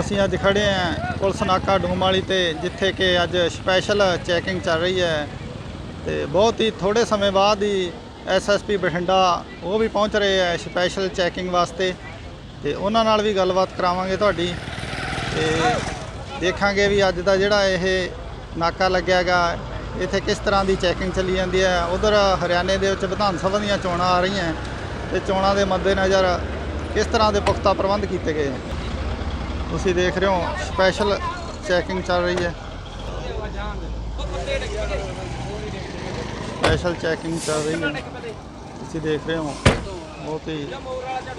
ਅਸੀਂ ਅੱਜ ਖੜੇ ਆਂ ਪੁਲਿਸ ਨਾਕਾ ਡੂਮਾਲੀ ਤੇ, ਜਿੱਥੇ ਕਿ ਅੱਜ ਸਪੈਸ਼ਲ ਚੈਕਿੰਗ ਚੱਲ ਰਹੀ ਹੈ। ਤੇ ਬਹੁਤ ਹੀ ਥੋੜੇ ਸਮੇਂ ਬਾਅਦ ਹੀ ਐਸਐਸਪੀ ਬਠਿੰਡਾ ਉਹ ਵੀ ਪਹੁੰਚ ਰਹੇ ਆ ਸਪੈਸ਼ਲ ਚੈਕਿੰਗ ਵਾਸਤੇ। ਤੇ ਉਹਨਾਂ ਨਾਲ ਵੀ ਗੱਲਬਾਤ ਕਰਾਵਾਂਗੇ ਤੁਹਾਡੀ। ਤੇ ਦੇਖਾਂਗੇ ਵੀ ਅੱਜ ਦਾ ਜਿਹੜਾ ਇਹ ਨਾਕਾ ਲੱਗਿਆ ਗਾ ਇੱਥੇ ਕਿਸ ਤਰ੍ਹਾਂ ਦੀ ਚੈਕਿੰਗ ਚੱਲੀ ਜਾਂਦੀ ਹੈ। ਉਧਰ ਹਰਿਆਣੇ ਦੇ ਵਿੱਚ ਵਿਧਾਨ ਸਭਾ ਦੀਆਂ ਚੋਣਾਂ ਆ ਰਹੀਆਂ। ਤੇ ਚੋਣਾਂ ਦੇ ਮੱਦੇਨਜ਼ਰ ਕਿਸ ਤਰ੍ਹਾਂ ਦੇ ਪੁਖਤਾ ਪ੍ਰਬੰਧ ਕੀਤੇ ਗਏ ਹੈ ਤੁਸੀਂ ਦੇਖ ਰਹੇ ਹੋ ਸਪੈਸ਼ਲ ਚੈਕਿੰਗ ਚੱਲ ਰਹੀ ਹੈ। ਸਪੈਸ਼ਲ ਚੈਕਿੰਗ ਚੱਲ ਰਹੀ ਹੈ। ਤੁਸੀਂ ਦੇਖ ਰਹੇ ਹੋ, ਬਹੁਤ ਹੀ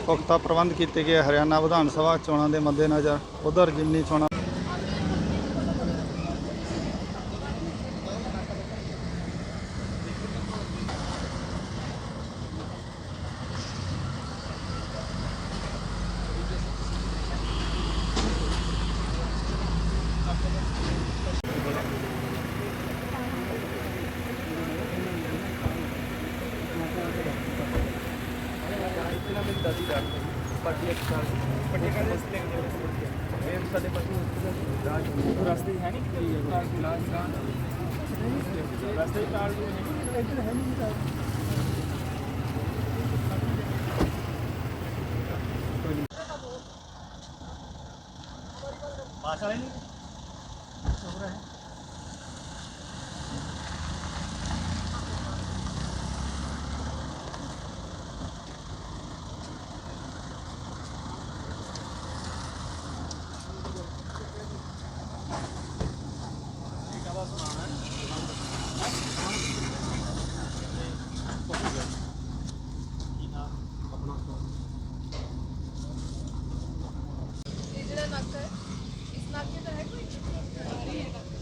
ਪੁਖਤਾ ਪ੍ਰਬੰਧ ਕੀਤੇ ਗਏ ਹਰਿਆਣਾ ਵਿਧਾਨ ਸਭਾ ਚੋਣਾਂ ਦੇ ਮੱਦੇਨਜ਼ਰ। ਉਧਰ ਜਿਮਨੀ ਚੋਣਾਂ ਰਸਤੇ ਹੈ ਨਹੀਂ ਰਸਤੇ ਕਾਲ ਇੱਧਰ ਹੈ ਨਹੀਂ ਪਾਸ ਵਾਲੇ ਨਹੀਂ ਇਹ ਜਿਹੜਾ ਨਾਕਾ ਹੈ ਇਸ ਨਾਕੇ ਦਾ ਹੈ ਕੋਈ ਸਾਰੀ ਅੱਜ ਕੀ ਪਰਪਸ ਹੈ ਕੋਈ ਆਪਰੇਸ਼ਨ ਦਾ ਨਾਂ ਹੈ ਜਿਹੜਾ ਚੱਲ ਰਿਹਾ ਅੱਜ ਤੁਹਾਨੂੰ ਬਾਕੀਆਂ ਨੂੰ ਪਤਾ ਹੈ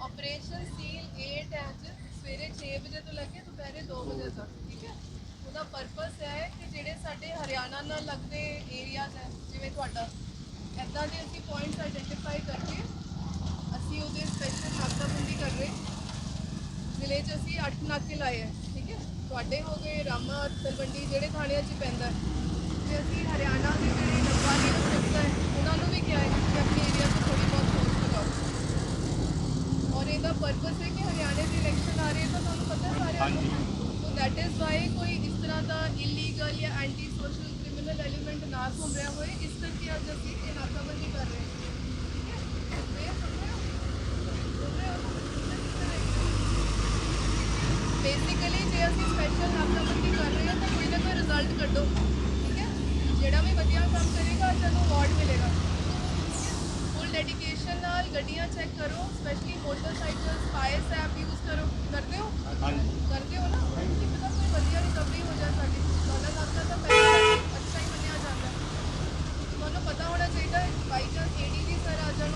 ਆਪਰੇਸ਼ਨ ਸੀਲ 8 ਹੈ ਅੱਜ ਸਵੇਰੇ 6 ਵਜੇ ਤੋਂ ਲੈ ਕੇ ਦੁਪਹਿਰੇ 2 ਵਜੇ ਤੱਕ ਠੀਕ ਹੈ ਉਹਦਾ ਪਰਪਸ ਹੈ ਕਿ ਜਿਹੜੇ ਸਾਡੇ ਹਰਿਆਣਾ ਨਾਲ ਲੱਗਦੇ ਏਰੀਆਜ਼ ਹੈ ਜਿਵੇਂ ਤੁਹਾਡਾ ਐਦਾਂ ਦੇ ਅਸੀਂ ਪੁਆਇੰਟਸ ਆਈਡੈਂਟੀਫਾਈ ਕਰਕੇ ਅਸੀਂ ਉਹਦੇ ਸਪੈਸ਼ਲ ਨਾਕਾਬੰਦੀ ਕਰ ਰਹੇ ਜ਼ਿਲ੍ਹੇ 'ਚ ਅਸੀਂ 8 ਨਾਕੇ ਲਾਏ ਹੈ ਠੀਕ ਹੈ? ਤੁਹਾਡੇ ਹੋ ਗਏ ਰਾਮਾ ਤਲਵੰਡੀ ਜਿਹੜੇ ਥਾਣਿਆਂ 'ਚ ਪੈਂਦਾ ਹੈ। ਤੇ ਅਸੀਂ ਹਰਿਆਣਾ ਦੇ ਜਿਹੜੇ ਨਗਵਾਲੀ ਨਗਰ ਹੈ। ਉਹਨਾਂ ਨੂੰ ਵੀ ਕਿਹਾ ਹੈ ਕਿ ਆਪਣੇ ਏਰੀਆ 'ਚ ਥੋੜੀ ਬਹੁਤ ਫੋਰਸ ਲਗਾਓ। ਔਰ ਇਹਦਾ ਪਰਪਸ ਹੈ ਕਿ ਹਰਿਆਣੇ ਦੀ ਇਲੈਕਸ਼ਨ ਆ ਰਹੀ ਹੈ ਤਾਂ ਤੁਹਾਨੂੰ ਪਤਾ ਹੈ ਸਾਰਿਆਂ ਨੂੰ। ਸੋ ਦੈਟ ਇਜ਼ ਵਾਈ ਕੋਈ ਇਸ ਤਰ੍ਹਾਂ ਦਾ ਇਲੀਗਲ ਜਾਂ ਐਂਟੀ ਸੋਸ਼ਲ ਕ੍ਰਿਮੀਨਲ ਐਲੀਮੈਂਟ ਨਾ ਘੁੰਮ ਰਿਹਾ ਹੋਏ ਇਸ ਕਰਕੇ ਅੱਜ ਅਸੀਂ ਇਹ ਨਾਕਾਬੰਦੀ ਕਰ ਰਹੇ ਹਾਂ ਠੀਕ ਹੈ ਤੇ ਇਹ ਸੁਣ ਰਹੇ ਹੋ ਸੁਣ ਰਹੇ ਹੋ ਬੇਸਿਕਲੀ ਜੇ ਅਸੀਂ ਸਪੈਸ਼ਲ ਨਾਕਾਬੰਦੀ ਕਰ ਰਹੇ ਹਾਂ ਤਾਂ ਕੋਈ ਨਾ ਕੋਈ ਰਿਜ਼ਲਟ ਕੱਢੋ ਠੀਕ ਹੈ ਨਾਲ ਗੱਡੀਆਂ ਚੈੱਕ ਕਰੋ specially motorcycles fire app use ਕਰੋ ਕਰਦੇ ਹੋ? ਕਰਦੇ ਹੋ ਨਾ? ਕਿ ਪਤਾ ਕੋਈ ਵਧੀਆ ਰਿਕਵਰੀ ਹੋ ਜਾਏ ਸਾਡੀ। ਡਾਲਰ ਲੱਗਦਾ ਤਾਂ ਪਹਿਲਾਂ ਅੱਛਾ ਹੀ ਮੰਨਿਆ ਜਾਂਦਾ। ਤੁਹਾਨੂੰ ਪਤਾ ਹੋਣਾ ਚਾਹੀਦਾ ਹੈ ਬਾਈ ਚਾਂਸ ਏਡੀਜੀ ਸਰ ਆ ਜਾਣ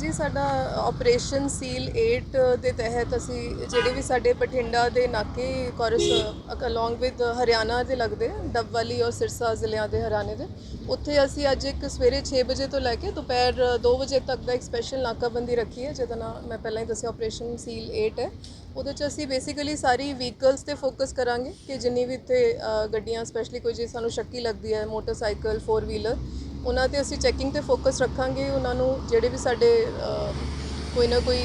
ਜੀ ਸਾਡਾ ਆਪਰੇਸ਼ਨ ਸੀਲ 8 ਦੇ ਤਹਿਤ ਅਸੀਂ ਜਿਹੜੇ ਵੀ ਸਾਡੇ ਬਠਿੰਡਾ ਦੇ ਨਾਕੇ ਕੋਰਸ ਅਲੋਂਗ ਵਿਦ ਹਰਿਆਣਾ ਦੇ ਲੱਗਦੇ ਆ, ਡੱਬ ਵਾਲੀ ਔਰ ਸਿਰਸਾ ਜ਼ਿਲ੍ਹਿਆਂ ਦੇ ਹਰਿਆਣੇ ਦੇ ਉੱਥੇ ਅਸੀਂ ਅੱਜ ਇੱਕ ਸਵੇਰੇ 6 ਵਜੇ ਤੋਂ ਲੈ ਕੇ ਦੁਪਹਿਰ 2 ਵਜੇ ਤੱਕ ਦਾ ਇੱਕ ਸਪੈਸ਼ਲ ਨਾਕਾਬੰਦੀ ਰੱਖੀ ਹੈ ਜਿਹਦਾ ਨਾਮ ਮੈਂ ਪਹਿਲਾਂ ਹੀ ਦੱਸਿਆ ਆਪਰੇਸ਼ਨ ਸੀਲ 8 ਹੈ। ਉਹਦੇ 'ਚ ਅਸੀਂ ਬੇਸਿਕਲੀ ਸਾਰੀ ਵਹੀਕਲਸ ਤੇ ਫੋਕਸ ਕਰਾਂਗੇ ਕਿ ਜਿੰਨੀ ਵੀ ਇੱਥੇ ਗੱਡੀਆਂ ਸਪੈਸ਼ਲੀ ਕੋਈ ਜੇ ਸਾਨੂੰ ਸ਼ੱਕੀ ਲੱਗਦੀ ਹੈ ਮੋਟਰਸਾਈਕਲ 4 ਵੀਲਰ ਉਹਨਾਂ ਤੇ ਅਸੀਂ ਚੈਕਿੰਗ ਤੇ ਫੋਕਸ ਰੱਖਾਂਗੇ ਉਹਨਾਂ ਨੂੰ ਜਿਹੜੇ ਵੀ ਸਾਡੇ ਕੋਈ ਨਾ ਕੋਈ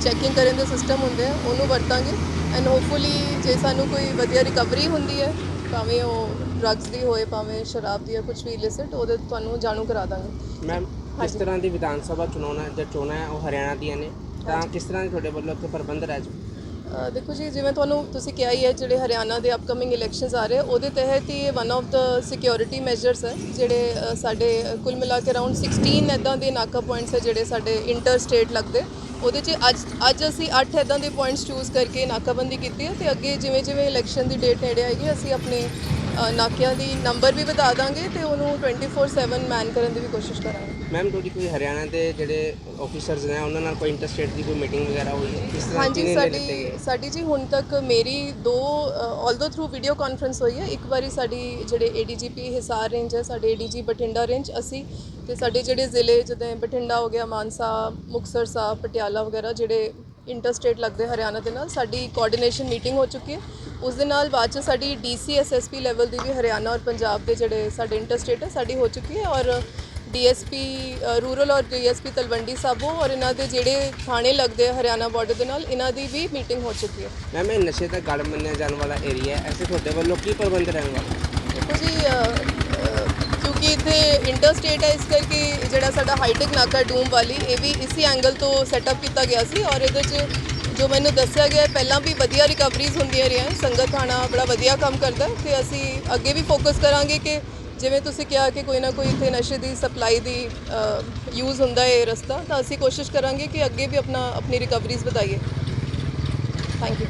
ਚੈਕਿੰਗ ਕਰਨ ਦੇ ਸਿਸਟਮ ਹੁੰਦੇ ਆ ਉਹਨੂੰ ਵਰਤਾਂਗੇ ਐਂਡ ਹੋਪਫੁਲੀ ਜੇ ਸਾਨੂੰ ਕੋਈ ਵਧੀਆ ਰਿਕਵਰੀ ਹੁੰਦੀ ਹੈ ਭਾਵੇਂ ਉਹ ਡਰੱਗਸ ਦੀ ਹੋਏ ਭਾਵੇਂ ਸ਼ਰਾਬ ਦੀ ਜਾਂ ਕੁਝ ਵੀ ਇਲਿਸਿਟ ਉਹਦੇ ਤੁਹਾਨੂੰ ਜਾਣੂ ਕਰਾ ਦਾਂਗੇ। ਮੈਮ ਹਾਂਜੀ। ਤਰ੍ਹਾਂ ਦੀ ਵਿਧਾਨ ਸਭਾ ਚੁਣਾਉਣਾ ਜਾਂ ਚੋਣਾਂ ਹੈ ਉਹ ਹਰਿਆਣਾ ਦੀਆਂ ਨੇ? ਤਾਂ ਕਿਸ ਤਰ੍ਹਾਂ ਦੇ ਤੁਹਾਡੇ ਵੱਲੋਂ ਉੱਥੇ ਪ੍ਰਬੰਧ ਰਹਿ ਜੀ ਦੇਖੋ ਜੀ, ਜਿਵੇਂ ਤੁਹਾਨੂੰ ਤੁਸੀਂ ਕਿਹਾ ਹੀ ਹੈ, ਜਿਹੜੇ ਹਰਿਆਣਾ ਦੇ ਅਪਕਮਿੰਗ ਇਲੈਕਸ਼ਨਸ ਆ ਰਹੇ, ਉਹਦੇ ਤਹਿਤ ਹੀ ਵਨ ਆਫ ਦਾ ਸਿਕਿਉਰਿਟੀ ਮੈਜਰਸ ਹੈ, ਜਿਹੜੇ ਸਾਡੇ ਕੁੱਲ ਮਿਲਾ ਕੇ ਅਰਾਊਂਡ 16 ਇਦਾਂ ਦੇ ਨਾਕਾ ਪੁਆਇੰਟਸ ਹੈ, ਜਿਹੜੇ ਸਾਡੇ ਇੰਟਰ ਸਟੇਟ ਲੱਗਦੇ। ਉਹਦੇ 'ਚ ਅੱਜ ਅੱਜ ਅਸੀਂ 8 ਇਦਾਂ ਦੇ ਪੁਆਇੰਟਸ ਚੂਜ਼ ਕਰਕੇ ਨਾਕਾਬੰਦੀ ਕੀਤੀ ਹੈ ਤੇ ਅੱਗੇ ਜਿਵੇਂ ਜਿਵੇਂ ਇਲੈਕਸ਼ਨ ਦੀ ਡੇਟ ਨੇੜੇ ਆਏਗੀ, ਅਸੀਂ ਆਪਣੇ ਨਾਕਿਆਂ ਦੀ ਨੰਬਰ ਵੀ ਵਧਾ ਦਾਂਗੇ ਤੇ ਉਹਨੂੰ 24/7 ਮੈਨ ਕਰਨ ਦੀ ਵੀ ਕੋਸ਼ਿਸ਼ ਕਰਾਂਗੇ। ਮੈਮ ਤੁਹਾਡੀ ਕੋਈ ਹਰਿਆਣਾ ਦੇ ਜਿਹੜੇ ਆਫੀਸਰਸ ਨੇ ਉਹਨਾਂ ਨਾਲ ਕੋਈ ਇੰਟਰਸਟੇਟ ਦੀ ਕੋਈ ਮੀਟਿੰਗ ਵਗੈਰਾ ਹੋਈ ਹੈ? ਕਿਸ ਤਰ੍ਹਾਂ ਹਾਂਜੀ ਸਾਡੀ? ਸਾਡੀ ਜੀ ਹੁਣ ਤੱਕ ਮੇਰੀ ਦੋ ਆਲਦੋ ਥਰੂ ਵੀਡੀਓ ਕਾਨਫਰੰਸ ਹੋਈ ਹੈ ਇੱਕ ਵਾਰੀ ਸਾਡੀ ਜਿਹੜੇ ਏਡੀਜੀਪੀ ਹਿਸਾਰ ਰੇਂਜ ਹੈ ਸਾਡੇ ਏਡੀਜੀ ਬਠਿੰਡਾ ਰੇਂਜ ਅਸੀਂ ਤੇ ਸਾਡੇ ਜਿਹੜੇ ਜ਼ਿਲ੍ਹੇ ਜਿੱਦਾਂ ਬਠਿੰਡਾ ਹੋ ਗਿਆ ਮਾਨਸਾ ਮੁਕਤਸਰ ਸਾਹਿਬ ਪਟਿਆਲਾ ਵਗੈਰਾ ਜਿਹੜੇ ਇੰਟਰਸਟੇਟ ਲੱਗਦੇ ਹਰਿਆਣਾ ਦੇ ਨਾਲ ਸਾਡੀ ਕੋਆਰਡੀਨੇਸ਼ਨ ਮੀਟਿੰਗ ਹੋ ਚੁੱਕੀ ਹੈ। ਉਸ ਦੇ ਨਾਲ ਬਾਅਦ ਚ ਸਾਡੀ ਡੀਸੀ ਐਸਐਸਪੀ ਲੈਵਲ ਦੀ ਵੀ ਹਰਿਆਣਾ ਔਰ ਪੰਜਾਬ ਦੇ ਜਿਹੜੇ ਸਾਡੇ ਇੰਟਰਸਟੇਟ ਹੈ ਸਾਡੀ ਹੋ ਚੁੱਕੀ ਹੈ ਔਰ ਡੀਐਸਪੀ ਰੂਰਲ ਔਰ ਡੀਐਸਪੀ ਤਲਵੰਡੀ ਸਾਬੋ ਔਰ ਇਹਨਾਂ ਦੇ ਜਿਹੜੇ ਥਾਣੇ ਲੱਗਦੇ ਆ ਹਰਿਆਣਾ ਬਾਰਡਰ ਦੇ ਨਾਲ ਇਹਨਾਂ ਦੀ ਵੀ ਮੀਟਿੰਗ ਹੋ ਚੁੱਕੀ ਹੈ। ਮੈਮ ਇਹ ਨਸ਼ੇ ਦਾ ਗੜ ਮੰਨਿਆ ਜਾਣ ਵਾਲਾ ਏਰੀਆ ਹੈ। ਐਸੇ ਤੁਹਾਡੇ ਵੱਲੋਂ ਕੀ ਪ੍ਰਬੰਧ ਰਹਿਣ ਵਾਲਾ ਦੇਖੋ ਜੀ ਕਿਉਂਕਿ ਇੱਥੇ ਇੰਟਰ ਸਟੇਟ ਹੈ ਇਸ ਕਰਕੇ ਜਿਹੜਾ ਸਾਡਾ ਹਾਈਟੈਕ ਨਾਕਾ ਡੂਮ ਵਾਲੀ ਇਹ ਵੀ ਇਸੇ ਐਂਗਲ ਤੋਂ ਸੈਟਅਪ ਕੀਤਾ ਗਿਆ ਸੀ ਔਰ ਇਹਦੇ 'ਚ ਜੋ ਮੈਨੂੰ ਦੱਸਿਆ ਗਿਆ ਪਹਿਲਾਂ ਵੀ ਵਧੀਆ ਰਿਕਵਰੀਜ਼ ਹੁੰਦੀਆਂ ਰਹੀਆਂ। ਸੰਗਤ ਥਾਣਾ ਬੜਾ ਵਧੀਆ ਕੰਮ ਕਰਦਾ ਹੈ ਤੇ ਅਸੀਂ ਅੱਗੇ ਵੀ ਫੋਕਸ ਕਰਾਂਗੇ ਕਿ ਜਿਵੇਂ ਤੁਸੀਂ ਕਿਹਾ ਕਿ ਕੋਈ ਨਾ ਕੋਈ ਇੱਥੇ ਨਸ਼ੇ ਦੀ ਸਪਲਾਈ ਦੀ ਯੂਜ਼ ਹੁੰਦਾ ਹੈ ਇਹ ਰਸਤਾ, ਤਾਂ ਅਸੀਂ ਕੋਸ਼ਿਸ਼ ਕਰਾਂਗੇ ਕਿ ਅੱਗੇ ਵੀ ਆਪਣਾ, ਆਪਣੀ ਰਿਕਵਰੀਜ਼ ਵਧਾਈਏ। Thank you